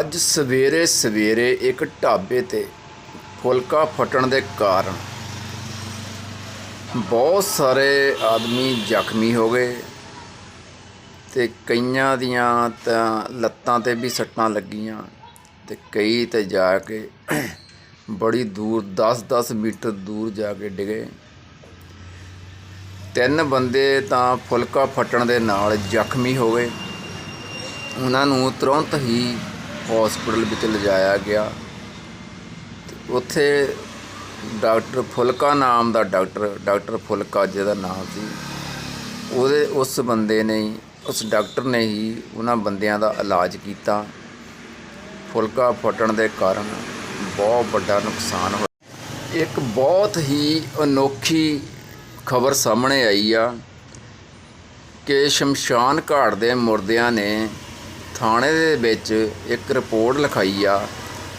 ਅੱਜ ਸਵੇਰੇ ਸਵੇਰੇ ਇੱਕ ਢਾਬੇ ਤੇ ਫੁਲਕਾ ਫਟਣ ਦੇ ਕਾਰਨ ਬਹੁਤ ਸਾਰੇ ਆਦਮੀ ਜ਼ਖਮੀ ਹੋ ਗਏ ਤੇ ਕਈਆਂ ਦੀਆਂ ਤਾਂ ਲੱਤਾਂ ਤੇ ਵੀ ਸੱਟਾਂ ਲੱਗੀਆਂ ਤੇ ਕਈ ਤੇ ਜਾ ਕੇ ਬੜੀ ਦੂਰ 10-10 ਮੀਟਰ ਦੂਰ ਜਾ ਕੇ ਡਿਗੇ ਤਿੰਨ ਬੰਦੇ ਤਾਂ ਫੁਲਕਾ ਫਟਣ ਦੇ ਨਾਲ ਜ਼ਖਮੀ ਹੋ ਗਏ। ਉਹਨਾਂ ਨੂੰ ਤੁਰੰਤ ਹੀ ਹਸਪੀਟਲ ਵਿੱਚ ਲਿਜਾਇਆ ਗਿਆ। ਉੱਥੇ ਡਾਕਟਰ ਫੁਲਕਾ ਨਾਮ ਦਾ ਡਾਕਟਰ ਡਾਕਟਰ ਫੁਲਕਾ ਜਿਹਦਾ ਨਾਮ ਸੀ। ਉਹਦੇ, ਉਸ ਬੰਦੇ ਨੇ ਉਸ ਡਾਕਟਰ ਨੇ ਹੀ ਉਹਨਾਂ ਬੰਦਿਆਂ ਦਾ ਇਲਾਜ ਕੀਤਾ। ਫੁਲਕਾ ਫਟਣ ਦੇ ਕਾਰਨ ਬਹੁਤ ਵੱਡਾ ਨੁਕਸਾਨ ਹੋਇਆ। ਇੱਕ ਬਹੁਤ ਹੀ ਅਨੋਖੀ ਖਬਰ ਸਾਹਮਣੇ ਆਈ ਆ ਕਿ ਸ਼ਮਸ਼ਾਨ ਘਾਟ ਦੇ ਮੁਰਦਿਆਂ ਨੇ ਥਾਣੇ ਦੇ ਵਿੱਚ ਇੱਕ ਰਿਪੋਰਟ ਲਿਖਾਈ ਆ।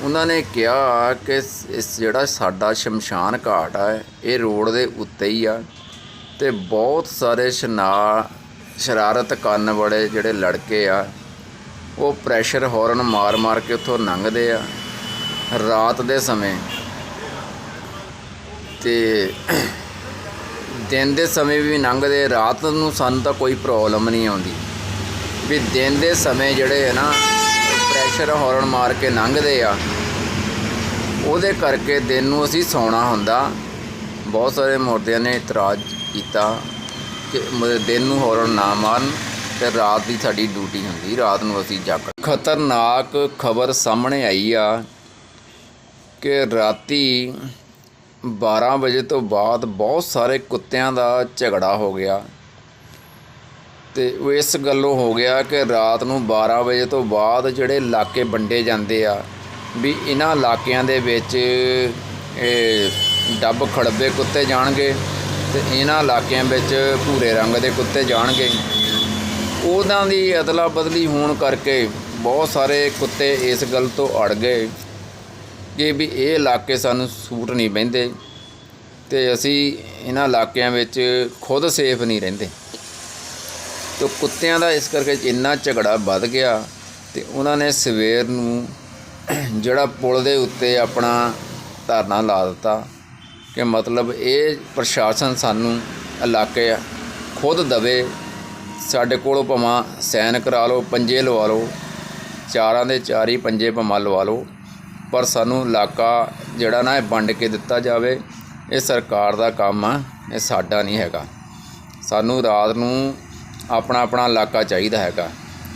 ਉਹਨਾਂ ਨੇ ਕਿਹਾ ਕਿ ਇਸ- ਜਿਹੜਾ ਸਾਡਾ ਸ਼ਮਸ਼ਾਨ ਘਾਟ ਆ, ਇਹ ਰੋਡ ਦੇ ਉੱਤੇ ਹੀ ਆ ਤੇ ਬਹੁਤ ਸਾਰੇ ਸ਼ਨਾ, ਸ਼ਰਾਰਤ ਕਰਨ ਵਾਲੇ ਜਿਹੜੇ ਲੜਕੇ ਆ, ਉਹ ਪ੍ਰੈਸ਼ਰ ਹਾਰਨ ਮਾਰ-ਮਾਰ ਕੇ ਉੱਥੋਂ ਲੰਘਦੇ ਆ ਰਾਤ ਦੇ ਸਮੇਂ। ਤੇ ਦਿਨ ਦੇ ਸਮੇਂ ਵੀ ਲੰਘਦੇ, ਰਾਤ ਨੂੰ ਸਾਨੂੰ ਤਾਂ ਕੋਈ ਪ੍ਰੋਬਲਮ ਨਹੀਂ ਆਉਂਦੀ। ਵੀ ਦਿਨ ਦੇ ਸਮੇਂ ਜਿਹੜੇ ਹੈ ਨਾ ਪ੍ਰੈਸ਼ਰ ਹਾਰਨ ਮਾਰ ਕੇ ਲੰਘਦੇ ਆ। ਉਹਦੇ ਕਰਕੇ ਦਿਨ ਨੂੰ ਅਸੀਂ ਸੌਣਾ ਹੁੰਦਾ। ਬਹੁਤ ਸਾਰੇ ਮੁਰਦਿਆਂ ਨੇ ਇਤਰਾਜ਼ ਕੀਤਾ ਕਿ ਦਿਨ ਨੂੰ ਹਾਰਨ ਨਾ ਮਾਰਨ ਤੇ ਰਾਤ ਦੀ ਸਾਡੀ ਡਿਊਟੀ ਹੁੰਦੀ। ਰਾਤ ਨੂੰ ਅਸੀਂ ਜਾਗ ਖਤਰਨਾਕ ਖਬਰ ਸਾਹਮਣੇ ਆਈ ਆ ਕਿ ਰਾਤੀ 12 ਵਜੇ ਤੋਂ ਬਾਅਦ ਬਹੁਤ ਸਾਰੇ ਕੁੱਤਿਆਂ ਦਾ ਝਗੜਾ ਹੋ ਗਿਆ। ਤੇ ਉਹ ਇਸ ਗੱਲੋਂ ਹੋ ਗਿਆ ਕਿ ਰਾਤ ਨੂੰ 12 ਵਜੇ ਤੋਂ ਬਾਅਦ ਜਿਹੜੇ ਇਲਾਕੇ ਵੰਡੇ ਜਾਂਦੇ ਆ, ਵੀ ਇਹਨਾਂ ਇਲਾਕਿਆਂ ਦੇ ਵਿੱਚ, ਇਹ, ਡੱਬ ਖੜਬੇ ਕੁੱਤੇ ਜਾਣਗੇ ਤੇ ਇਹਨਾਂ ਇਲਾਕਿਆਂ ਵਿੱਚ ਭੂਰੇ ਰੰਗ ਦੇ ਕੁੱਤੇ ਜਾਣਗੇ। ਉਹਨਾਂ ਦੀ ਅਦਲਾ ਬਦਲੀ ਹੋਣ ਕਰਕੇ ਬਹੁਤ ਸਾਰੇ ਕੁੱਤੇ ਇਸ ਗੱਲ ਤੋਂ ਅੜ ਗਏ ਕਿ ਵੀ ਇਹ ਇਲਾਕੇ ਸਾਨੂੰ ਸੂਟ ਨਹੀਂ ਬਹਿੰਦੇ ਤੇ ਅਸੀਂ ਇਹਨਾਂ ਇਲਾਕਿਆਂ ਵਿੱਚ ਖੁਦ ਸੇਫ ਨਹੀਂ ਰਹਿੰਦੇ। ਤੇ ਕੁੱਤਿਆਂ ਦਾ ਇਸ ਕਰਕੇ ਇੰਨਾ ਝਗੜਾ ਵੱਧ ਗਿਆ ਤੇ ਉਹਨਾਂ ਨੇ ਸਵੇਰ ਨੂੰ ਜਿਹੜਾ ਪੁਲ ਦੇ ਉੱਤੇ ਆਪਣਾ ਧਰਨਾ ਲਾ ਦਿੱਤਾ ਕਿ ਮਤਲਬ ਇਹ ਪ੍ਰਸ਼ਾਸਨ ਸਾਨੂੰ ਇਲਾਕੇ ਖੁਦ ਦਵੇ, ਸਾਡੇ ਕੋਲੋਂ ਭਾਵੇਂ ਸੈਨ ਕਰਾ ਲਓ, ਪੰਜੇ ਲਵਾ ਲਓ, ਚਾਰਾਂ ਦੇ ਚਾਰ ਹੀ ਪੰਜੇ ਭਾਵੇਂ ਲਵਾ ਲਓ, ਪਰ ਸਾਨੂੰ ਇਲਾਕਾ ਜਿਹੜਾ ਨਾ ਇਹ ਵੰਡ ਕੇ ਦਿੱਤਾ ਜਾਵੇ, ਇਹ ਸਰਕਾਰ ਦਾ ਕੰਮ ਆ, ਇਹ ਸਾਡਾ ਨਹੀਂ ਹੈਗਾ। ਸਾਨੂੰ ਰਾਤ ਨੂੰ ਆਪਣਾ ਆਪਣਾ ਇਲਾਕਾ ਚਾਹੀਦਾ ਹੈਗਾ।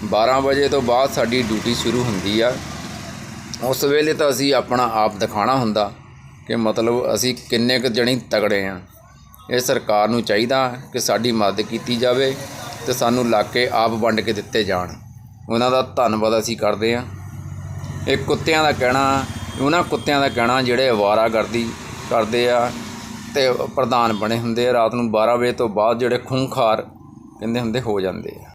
12 ਵਜੇ ਤੋਂ ਬਾਅਦ ਸਾਡੀ ਡਿਊਟੀ ਸ਼ੁਰੂ ਹੁੰਦੀ ਆ। ਉਸ ਵੇਲੇ ਤਾਂ ਅਸੀਂ ਆਪਣਾ ਆਪ ਦਿਖਾਣਾ ਹੁੰਦਾ ਕਿ ਮਤਲਬ ਅਸੀਂ ਕਿੰਨੇ ਕੁ ਜਣੀ ਤਗੜੇ ਆ। ਇਹ ਸਰਕਾਰ ਨੂੰ ਚਾਹੀਦਾ ਕਿ ਸਾਡੀ ਮਦਦ ਕੀਤੀ ਜਾਵੇ ਤੇ ਸਾਨੂੰ ਇਲਾਕੇ ਆਪ ਵੰਡ ਕੇ ਦਿੱਤੇ ਜਾਣ। ਉਹਨਾਂ ਦਾ ਧੰਨਵਾਦ ਅਸੀਂ ਕਰਦੇ ਹਾਂ ਇਹ ਕੁੱਤਿਆਂ ਦਾ ਕਹਿਣਾ, ਉਹਨਾਂ ਕੁੱਤਿਆਂ ਦਾ ਕਹਿਣਾ ਜਿਹੜੇ ਅਵਾਰਾਗਰਦੀ ਕਰਦੇ ਆ ਤੇ ਪ੍ਰਧਾਨ ਬਣੇ ਹੁੰਦੇ ਆ। ਰਾਤ ਨੂੰ 12 ਵਜੇ ਤੋਂ ਬਾਅਦ ਜਿਹੜੇ ਖੂੰਖਾਰ ਕਹਿੰਦੇ ਹੁੰਦੇ ਹੋ ਜਾਂਦੇ ਆ।